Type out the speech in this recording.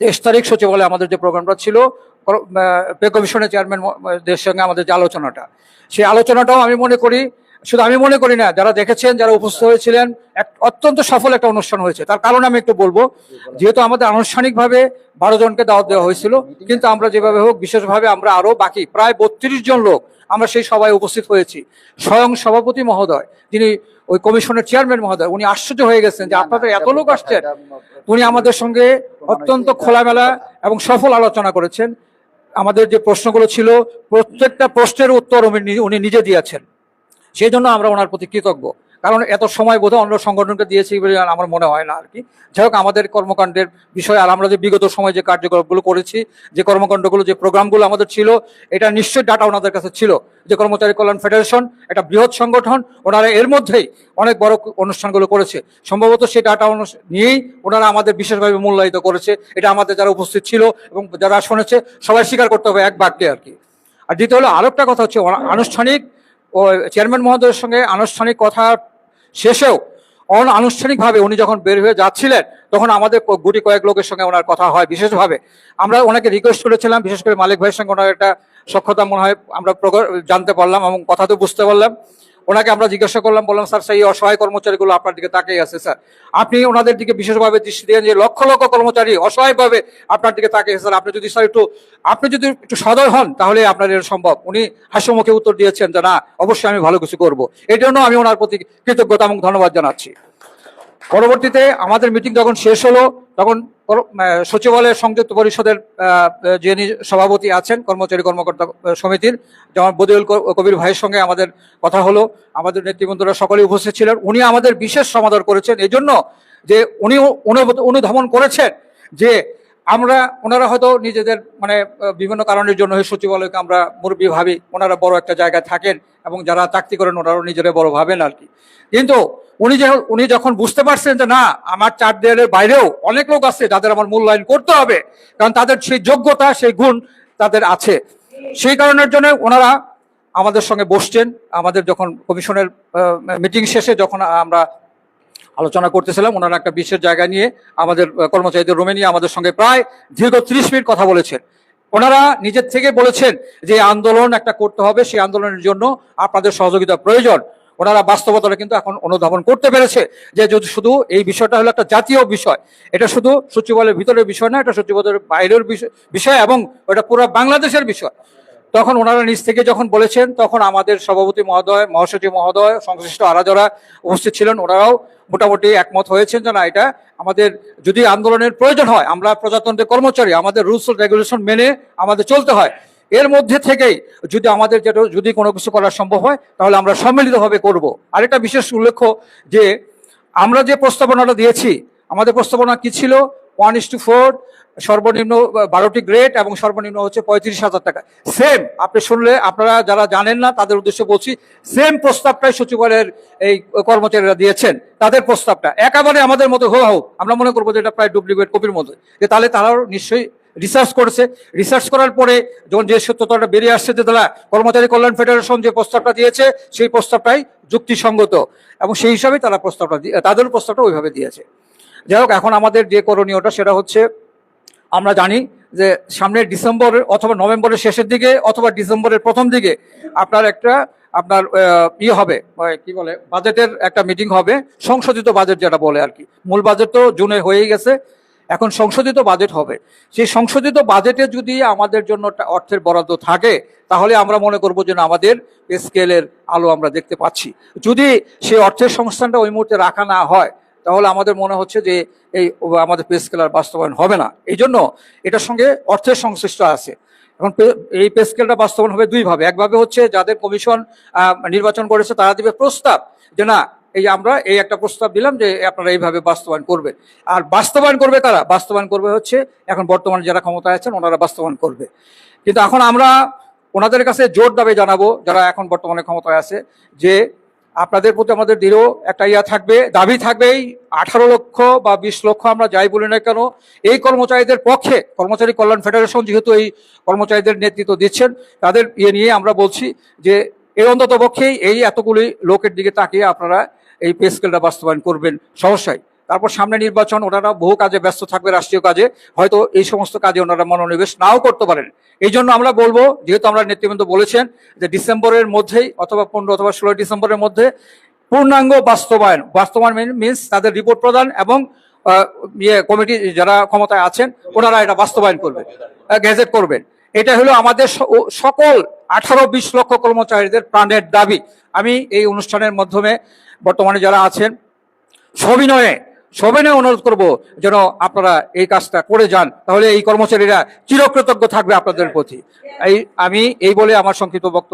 তেইশ তারিখ সচিবালয়ে আমাদের যে প্রোগ্রামটা ছিল পে কমিশনের চেয়ারম্যানদের সঙ্গে আমাদের যে আলোচনাটা, সেই আলোচনাটাও আমি মনে করি শুধু আমি মনে করি না, যারা দেখেছেন, যারা উপস্থিত হয়েছিলেন, এক অত্যন্ত সফল একটা অনুষ্ঠান হয়েছে। তার কারণ আমি একটু বলব, যেহেতু আমাদের আনুষ্ঠানিকভাবে বারো জনকে দাওয়াত দেওয়া হয়েছিল, কিন্তু আমরা যেভাবে হোক, বিশেষভাবে আমরা আরও বাকি প্রায় বত্রিশ জন লোক, আমরা সেই সভায় উপস্থিত হয়েছি। স্বয়ং সভাপতি মহোদয়, যিনি ওই কমিশনের চেয়ারম্যান মহোদয়, উনি আশ্চর্য হয়ে গেছেন যে আপনাদের এত লোক আসছেন। উনি আমাদের সঙ্গে অত্যন্ত খোলামেলা এবং সফল আলোচনা করেছেন। আমাদের যে প্রশ্নগুলো ছিল, প্রত্যেকটা প্রশ্নের উত্তর উনি নিজে দিয়েছেন। সেই জন্য আমরা ওনার প্রতি কৃতজ্ঞ। কারণ এত সময় বোধহয় অন্য সংগঠনকে দিয়েছি বলে আমার মনে হয় না আর কি। যাই হোক, আমাদের কর্মকাণ্ডের বিষয়ে আর আমরা যে বিগত সময় যে কার্যকলাপগুলো করেছি, যে কর্মকাণ্ডগুলো, যে প্রোগ্রামগুলো আমাদের ছিল, এটা নিশ্চয়ই ডাটা ওনাদের কাছে ছিল। যে কর্মচারী কল্যাণ ফেডারেশন একটা বৃহৎ সংগঠন, ওনারা এর মধ্যেই অনেক বড় অনুষ্ঠানগুলো করেছে। সম্ভবত সেই ডাটা নিয়েই ওনারা আমাদের বিশেষভাবে মূল্যায়িত করেছে। এটা আমাদের যারা উপস্থিত ছিল এবং যারা শুনেছে, সবাই স্বীকার করতে হবে এক বাক্যে আর কি। আর দ্বিতীয় হলো আরেকটা কথা হচ্ছে আনুষ্ঠানিক ও চেয়ারম্যান মহোদয়ের সঙ্গে আনুষ্ঠানিক কথা শেষেও অনানুষ্ঠানিকভাবে উনি যখন বের হয়ে যাচ্ছিলেন, তখন আমাদের গুটি কয়েক লোকের সঙ্গে ওনার কথা হয় বিশেষভাবে। আমরা ওনাকে রিকোয়েস্ট করেছিলাম, বিশেষ করে মালিক ভাইয়ের সঙ্গে ওনার একটা সক্ষতা মনে হয় আমরা জানতে পারলাম এবং কথা তো বুঝতে পারলাম। ওনাকে আমরা জিজ্ঞাসা করলাম, বললাম, স্যার, সেই অসহায় কর্মচারীগুলো আপনার দিকে তাকিয়ে আছে, স্যার। আপনি ওনাদের দিকে বিশেষভাবে দৃষ্টি দেন যে লক্ষ লক্ষ কর্মচারী অসহায়ভাবে আপনার দিকে তাকিয়ে স্যার। আপনি যদি, স্যার, একটু, আপনি যদি একটু সদয় হন, তাহলে আপনার এটা সম্ভব। উনি হাস্যমুখে উত্তর দিয়েছেন যে, না, অবশ্যই আমি ভালো কিছু করব। এই জন্য আমি ওনার প্রতি কৃতজ্ঞতা এবং ধন্যবাদ জানাচ্ছি। পরবর্তীতে আমাদের মিটিং যখন শেষ হলো, তখন সচিবালয়ের সংযুক্ত পরিষদের যিনি সভাপতি আছেন, কর্মচারী কর্মকর্তা সমিতির যেমন বদিউল কবির ভাইয়ের সঙ্গে আমাদের কথা হলো, আমাদের নেতৃবৃন্দরা সকলে উপস্থিত ছিলেন। উনি আমাদের বিশেষ সমাদর করেছেন। এই জন্য যে উনি অনু- অনুধাবন করেছেন যে আমরা, ওনারা হয়তো নিজেদের মানে বিভিন্ন কারণের জন্য সচিবালয়কে আমরা মুরব্বী ভাবি, ওনারা বড় একটা জায়গায় থাকেন। এবং যারা চাকরি করেন ওনারাও নিজেরা বড় ভাবেন আর কি। কিন্তু উনি যে উনি যখন বুঝতে পারছেন যে না, আমার চার দেয়ালের বাইরেও অনেক লোক আছে যাদের আমার মূল্যায়ন করতে হবে, কারণ তাদের সেই যোগ্যতা, সেই গুণ তাদের আছে। সেই কারণের জন্য ওনারা আমাদের সঙ্গে বসছেন। আমাদের যখন কমিশনের মিটিং শেষে যখন আমরা আলোচনা করতেছিলাম, ওনারা একটা বিশেষ জায়গা নিয়ে আমাদের কর্মচারীদের রুমে নিয়ে আমাদের সঙ্গে প্রায় দীর্ঘ ত্রিশ মিনিট কথা বলেছেন। ওনারা নিজের থেকে বলেছেন যে আন্দোলন একটা করতে হবে, সেই আন্দোলনের জন্য আপনাদের সহযোগিতা প্রয়োজন। ওনারা বাস্তবতাটা কিন্তু এখন অনুধাবন করতে পেরেছে যে যদি শুধু এই বিষয়টা হলো একটা জাতীয় বিষয়, এটা শুধু সচিবালয়ের ভিতরের বিষয় না, এটা সচিবালয়ের বাইরের বিষয়- বিষয় এবং এটা পুরো বাংলাদেশের বিষয়। তখন ওনারা নিজ থেকে যখন বলেছেন, তখন আমাদের সভাপতি মহোদয়, মহাসচিব মহোদয়, সংশ্লিষ্ট আরা যারা উপস্থিত ছিলেন, ওনারাও মোটামুটি একমত হয়েছেন যে না, এটা আমাদের যদি আন্দোলনের প্রয়োজন হয়, আমরা প্রজাতন্ত্রের কর্মচারী, আমাদের রুলস রেগুলেশন মেনে আমাদের চলতে হয়। এর মধ্যে থেকেই যদি আমাদের যেটা, যদি কোনো কিছু করা সম্ভব হয়, তাহলে আমরা সম্মিলিতভাবে করব। আরেকটা বিশেষ উল্লেখ্য যে, আমরা যে প্রস্তাবনাটা দিয়েছি, আমাদের প্রস্তাবনা কি ছিল? ওয়ান ইস টু ফোর সর্বনিম্ন বারোটি গ্রেড এবং সর্বনিম্ন হচ্ছে পঁয়ত্রিশ হাজার টাকা। সেম আপনি শুনলে আপনারা যারা জানেন না, তাদের উদ্দেশ্যে বলছি সেম প্রস্তাবটাই সচিবালয়ের এই কর্মচারীরা দিয়েছেন, তাদের প্রস্তাবটা। একেবারে আমাদের মতো হো হোক আমরা মনে করব যে এটা প্রায় ডুপ্লিকেট কপির মতো। যে তাহলে তারাও নিশ্চয়ই রিসার্চ করেছে। রিসার্চ করার পরে যখন যে সত্যতাটা বেরিয়ে আসছে, যে তারা কর্মচারী কল্যাণ ফেডারেশন যে প্রস্তাবটা দিয়েছে, সেই প্রস্তাবটাই যুক্তিসঙ্গত। এবং সেই হিসাবে তারা প্রস্তাবটা তাদের প্রস্তাবটা ওইভাবে দিয়েছে। যাই হোক, এখন আমাদের যে করণীয়টা সেটা হচ্ছে আমরা জানি যে সামনের ডিসেম্বরের অথবা নভেম্বরের শেষের দিকে অথবা ডিসেম্বরের প্রথম দিকে আপনার একটা, আপনার ইয়ে হবে কি বলে, বাজেটের একটা মিটিং হবে, সংশোধিত বাজেট যেটা বলে আর কি। মূল বাজেট তো জুনে হয়েই গেছে, এখন সংশোধিত বাজেট হবে। সেই সংশোধিত বাজেটে যদি আমাদের জন্য অর্থের বরাদ্দ থাকে, তাহলে আমরা মনে করব যে আমাদের স্কেলের আলো আমরা দেখতে পাচ্ছি। যদি সেই অর্থের সংস্থানটা ওই মুহূর্তে রাখা না হয় তাহলে আমাদের মনে হচ্ছে যে এই আমাদের পে স্কেল আর বাস্তবায়ন হবে না। এই জন্য এটার সঙ্গে অর্থের সংশ্লিষ্ট আছে। এখন এই পে স্কেলটা বাস্তবায়ন হবে দুইভাবে একভাবে হচ্ছে যাদের কমিশন নির্বাচন করেছে তারা দিবে প্রস্তাব যে না, এই আমরা এই একটা প্রস্তাব দিলাম যে আপনারা এইভাবে বাস্তবায়ন করবে। আর বাস্তবায়ন করবে তারা বাস্তবায়ন করবে হচ্ছে এখন বর্তমানে যারা ক্ষমতায় আছেন ওনারা বাস্তবায়ন করবে। কিন্তু এখন আমরা ওনাদের কাছে জোর দাবি জানাব, যারা এখন বর্তমানে ক্ষমতায় আছে, যে আপনাদের প্রতি আমাদের দৃঢ় একটা ইয়া থাকবে, দাবি থাকবেই। আঠারো লক্ষ বা বিশ লক্ষ আমরা যাই বলি না কেন, এই কর্মচারীদের পক্ষে, কর্মচারী কল্যাণ ফেডারেশন যেহেতু এই কর্মচারীদের নেতৃত্ব দিচ্ছেন, তাদের ইয়ে নিয়ে আমরা বলছি যে এর অন্তত পক্ষেই এই এতগুলি লোকের দিকে তাকিয়ে আপনারা এই পে স্কেলটা বাস্তবায়ন করবেন। সহসাই তারপর সামনে নির্বাচন, ওনারা বহু কাজে ব্যস্ত থাকবে রাষ্ট্রীয় কাজে, হয়তো এই সমস্ত কাজে ওনারা মনোনিবেশ নাও করতে পারেন। এই জন্য আমরা বলব, যেহেতু আমরা নেতৃবৃন্দ বলেছেন যে ডিসেম্বরের মধ্যেই অথবা পনেরো অথবা ষোলো ডিসেম্বরের মধ্যে পূর্ণাঙ্গ বাস্তবায়ন বাস্তবায়ন মিনস তাদের রিপোর্ট প্রদান এবং ইয়ে কমিটি যারা ক্ষমতায় আছেন, ওনারা এটা বাস্তবায়ন করবেন গেজেট করবেন এটা হলো আমাদের সকল আঠারো বিশ লক্ষ কর্মচারীদের প্রাণের দাবি। আমি এই অনুষ্ঠানের মাধ্যমে বর্তমানে যারা আছেন, সবিনয়ে সবিনয়ে অনুরোধ করব যেন আপনারা এই কাজটা করে যান, তাহলে এই কর্মচারীরা চিরকৃতজ্ঞ থাকবে আপনাদের প্রতি। এই, আমি এই বলে আমার সংক্ষিপ্ত বক্তব্য